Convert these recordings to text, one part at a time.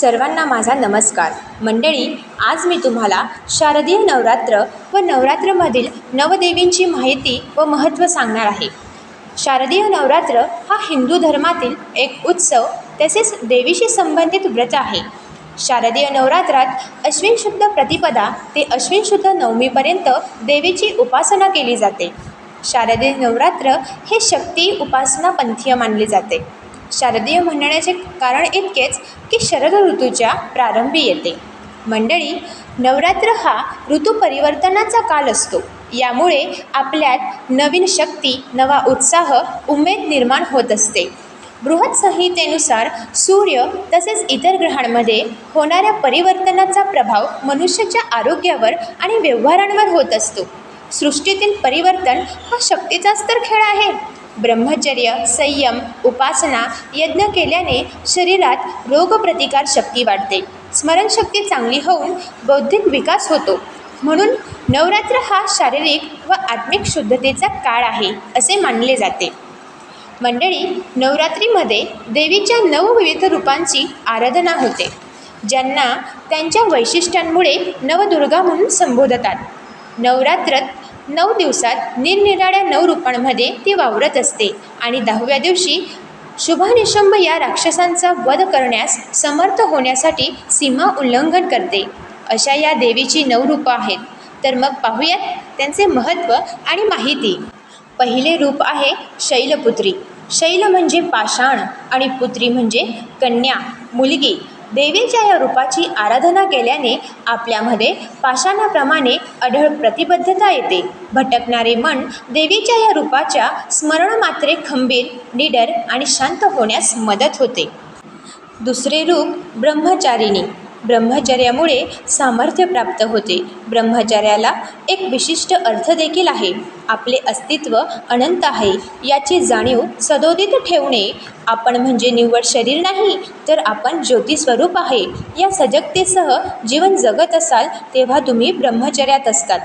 सर्वांना माझा नमस्कार. मंडळी आज मी तुम्हाला शारदीय नवरात्र व नवरात्रमधील नवदेवींची माहिती व महत्त्व सांगणार आहे. शारदीय नवरात्र हा हिंदू धर्मातील एक उत्सव तसेच देवीशी संबंधित व्रत आहे. शारदीय नवरात्रात अश्विन शुद्ध प्रतिपदा ते अश्विन शुद्ध नवमीपर्यंत देवीची उपासना केली जाते. शारदीय नवरात्र हे शक्ती उपासना पंथीय मानले जाते. शारदीय म्हणण्याचे कारण इतकेच की शरद ऋतूच्या प्रारंभी येते. मंडळी नवरात्र हा ऋतू परिवर्तनाचा काल असतो. यामुळे आपल्यात नवीन शक्ती नवा उत्साह उमेद निर्माण होत असते. बृहत संहितेनुसार सूर्य तसेच इतर ग्रहांमध्ये होणाऱ्या परिवर्तनाचा प्रभाव मनुष्याच्या आरोग्यावर आणि व्यवहारांवर होत असतो. सृष्टीतील परिवर्तन हा शक्तीचाच तर खेळ आहे. ब्रह्मचर्य संयम उपासना यज्ञ केल्याने शरीरात रोगप्रतिकार शक्ती वाढते. स्मरणशक्ती चांगली होऊन बौद्धिक विकास होतो. म्हणून नवरात्र हा शारीरिक व आत्मिक शुद्धतेचा काळ आहे असे मानले जाते. मंडळी नवरात्रीमध्ये देवीच्या नवविविध रूपांची आराधना होते ज्यांना त्यांच्या वैशिष्ट्यांमुळे नवदुर्गा म्हणून संबोधतात. नवरात्रात नऊ दिवसात निरनिराळ्या नऊ रूपांमध्ये ती वावरत असते. आणि दहाव्या दिवशी शुभानिशंभ या राक्षसांचा वध करण्यास समर्थ होण्यासाठी सीमा उल्लंघन करते. अशा या देवीची नऊ रूपं आहेत. तर मग पाहूयात त्यांचे महत्त्व आणि माहिती. पहिले रूप आहे शैलपुत्री. शैल म्हणजे पाषाण आणि पुत्री म्हणजे कन्या मुलगी. देवीच्या या रूपाची आराधना केल्याने आपल्यामध्ये पाषाणाप्रमाणे अढळ प्रतिबद्धता येते. भटकणारे मन देवीच्या या रूपाच्या स्मरणमात्रे खंबीर निडर आणि शांत होण्यास मदत होते. दुसरे रूप ब्रह्मचारिणी. ब्रह्मचर्यामुळे सामर्थ्य प्राप्त होते. ब्रह्मचर्याला एक विशिष्ट अर्थ देखील आहे. आपले अस्तित्व अनंत आहे. याची जाणीव सदोदित ठेवणे आपण म्हणजे निव्वळ शरीर नाही तर आपण ज्योतिस्वरूप आहे. या सजगतेसह जीवन जगत असाल तेव्हा तुम्ही ब्रह्मचर्यात असतात.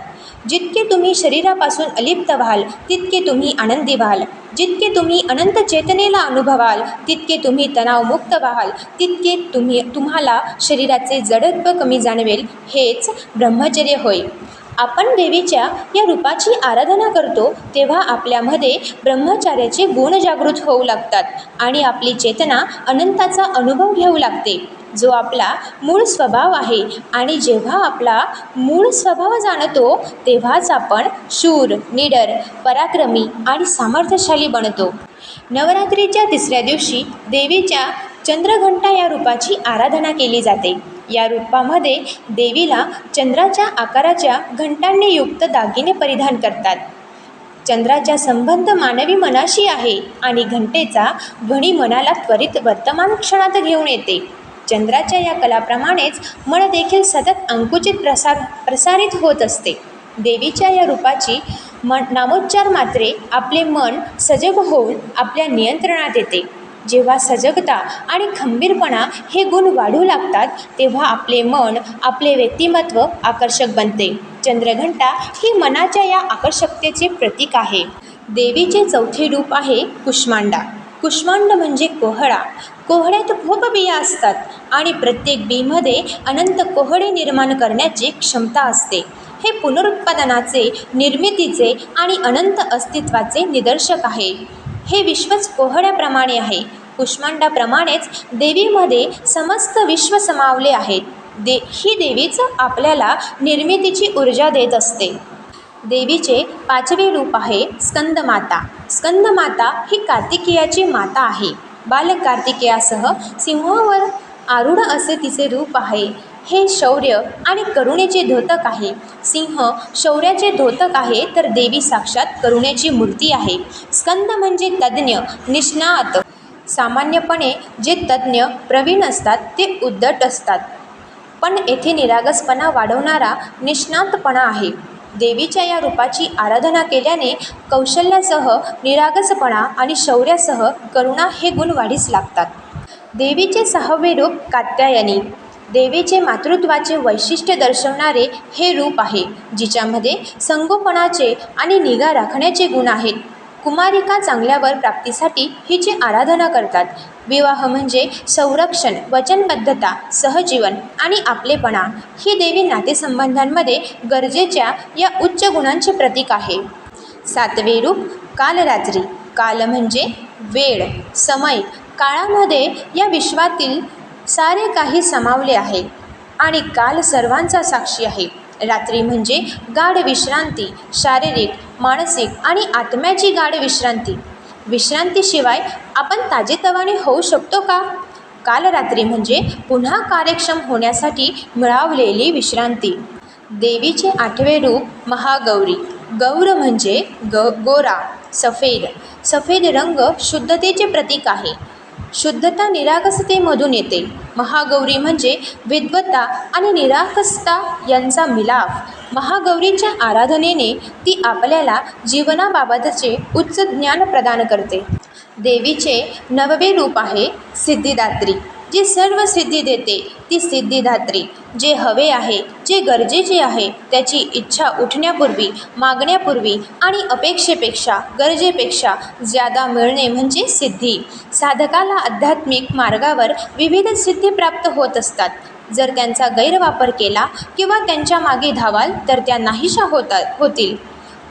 जितके तुम्ही शरीरापासून अलिप्त व्हाल तितके तुम्ही आनंदी व्हाल. जितके तुम्ही अनंत चेतनेला अनुभवाल तितके तुम्ही तणावमुक्त व्हाल. तितके तुम्ही तुम्हाला शरीराचे जडत्व कमी जाणवेल हेच ब्रह्मचर्य होय. आपण देवीच्या या रूपाची आराधना करतो तेव्हा आपल्यामध्ये ब्रह्मचार्याचे गुण जागृत होऊ लागतात आणि आपली चेतना अनंताचा अनुभव घेऊ लागते. जो आपला मूळ स्वभाव आहे आणि जेव्हा आपला मूळ स्वभाव जाणतो तेव्हाच आपण शूर निडर पराक्रमी आणि सामर्थ्यशाली बनतो. नवरात्रीच्या तिसऱ्या दिवशी देवीच्या चंद्रघंटा या रूपाची आराधना केली जाते. या रूपामध्ये देवीला चंद्राच्या आकाराच्या घंटांनी युक्त दागिने परिधान करतात. चंद्राचा संबंध मानवी मनाशी आहे आणि घंटेचा ध्वनी मनाला त्वरित वर्तमान क्षणात घेऊन येते. चंद्राच्या या कलाप्रमाणेच मन देखील सतत अंकुचित प्रसार प्रसारित होत असते. देवीच्या या रूपाची मन नामोच्चार मात्रे आपले मन सजग होऊन आपल्या नियंत्रणात येते. जेव्हा सजगता आणि खंबीरपणा हे गुण वाढू लागतात तेव्हा आपले मन आपले व्यक्तिमत्व आकर्षक बनते. चंद्रघंटा ही मनाच्या या आकर्षकतेचे प्रतीक आहे. देवीचे चौथे रूप आहे कुष्मांडा. कुष्मांड म्हणजे कोहळा. कोहळ्यात खूप बिया असतात आणि प्रत्येक बीमध्ये अनंत कोहळे निर्माण करण्याची क्षमता असते. हे पुनरुत्पादनाचे निर्मितीचे आणि अनंत अस्तित्वाचे निदर्शक आहे. हे विश्वच कोहळ्याप्रमाणे आहे. कुष्मांडाप्रमाणेच देवीमध्ये समस्त विश्व समावले आहेत. दे ही देवीच आपल्याला निर्मितीची ऊर्जा देत असते. देवीचे पाचवे रूप आहे स्कंदमाता. स्कंदमाता ही कार्तिकेयाची माता आहे. बाल कार्तिकेयासह सिंहावर आरूढ असे तिचे रूप आहे. हे शौर्य आणि करुणेचे द्योतक आहे. सिंह शौर्याचे द्योतक आहे तर देवी साक्षात करुणेची मूर्ती आहे. स्कंद म्हणजे तज्ज्ञ निष्णात. सामान्यपणे जे तज्ज्ञ प्रवीण असतात ते उद्धट असतात. पण येथे निरागसपणा वाढवणारा निष्णातपणा आहे. देवीच्या या रूपाची आराधना केल्याने कौशल्यासह निरागसपणा आणि शौर्यासह करुणा हे गुण वाढीस लागतात. देवीचे सहावे रूप कात्यायनी. देवीचे मातृत्वाचे वैशिष्ट्य दर्शवणारे हे रूप आहे जिच्यामध्ये संगोपनाचे आणि निगा राखण्याचे गुण आहेत. कुमारिका चांगल्यावर प्राप्तीसाठी हिची आराधना करतात. विवाह म्हणजे संरक्षण वचनबद्धता सहजीवन आणि आपलेपणा ही देवी नातेसंबंधांमध्ये गरजेच्या या उच्च गुणांचे प्रतीक आहे. सातवे रूप कालरात्री. काल म्हणजे वेळ समय. काळामध्ये या विश्वातील सारे काही समावले आहे. आणि काल सर्वांचा साक्षी आहे. रात्री म्हणजे गाढ विश्रांती शारीरिक मानसिक आणि आत्म्याची गाढ विश्रांती. विश्रांतीशिवाय आपण ताजेतवाने होऊ शकतो का? काल रात्री म्हणजे पुन्हा कार्यक्षम होण्यासाठी मिळवलेली विश्रांती. देवीचे आठवे रूप महागौरी. गौर म्हणजे ग गोरा सफेद. सफेद रंग शुद्धतेचे प्रतीक आहे. शुद्धता निराकसतेमधून येते. महागौरी म्हणजे विद्वत्ता आणि निराकसता यांचा मिलाफ. महागौरीच्या आराधनेने ती आपल्याला जीवनाबाबतचे उच्च ज्ञान प्रदान करते. देवीचे नववे रूप आहे सिद्धिदात्री. जी सर्व सिद्धी देते ती सिद्धिदात्री जे हवे आहे जे गरजेचे आहे त्याची इच्छा उठण्यापूर्वी मागण्यापूर्वी आणि अपेक्षेपेक्षा गरजेपेक्षा ज्यादा मिळणे म्हणजे सिद्धी. साधकाला आध्यात्मिक मार्गावर विविध सिद्धी प्राप्त होत असतात. जर त्यांचा गैरवापर केला किंवा त्यांच्या मागे धावाल तर त्या नाहीशा होतात होतील.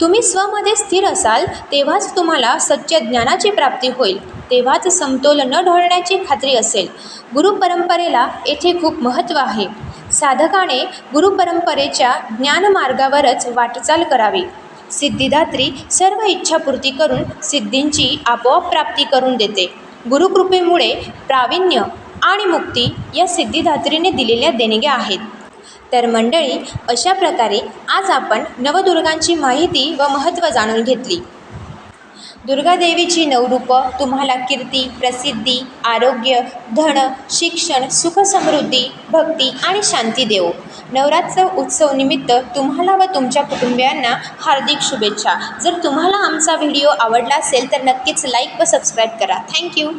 तुम्ही स्वमध्ये स्थिर असाल तेव्हाच तुम्हाला सच्च ज्ञानाची प्राप्ती होईल. तेव्हाच समतोल न ढळण्याची खात्री असेल. गुरुपरंपरेला येथे खूप महत्त्व आहे. साधकाने गुरुपरंपरेच्या ज्ञानमार्गावरच वाटचाल करावी. सिद्धिदात्री सर्व इच्छापूर्ती करून सिद्धींची आपोआप प्राप्ती करून देते. गुरुकृपेमुळे प्रावीण्य आणि मुक्ती या सिद्धिदात्रीने दिलेल्या देणग्या आहेत. तर मंडळी अशा प्रकारे आज आपण नवदुर्गांची माहिती व महत्त्व जाणून घेतली. दुर्गादेवीची नवरूपं तुम्हाला कीर्ती प्रसिद्धी आरोग्य धन शिक्षण सुखसमृद्धी भक्ती आणि शांती देवो. नवरात्र उत्सव निमित्त तुम्हाला व तुमच्या कुटुंबियांना हार्दिक शुभेच्छा. जर तुम्हाला आमचा व्हिडिओ आवडला असेल तर नक्कीच लाईक व सबस्क्राईब करा. थँक्यू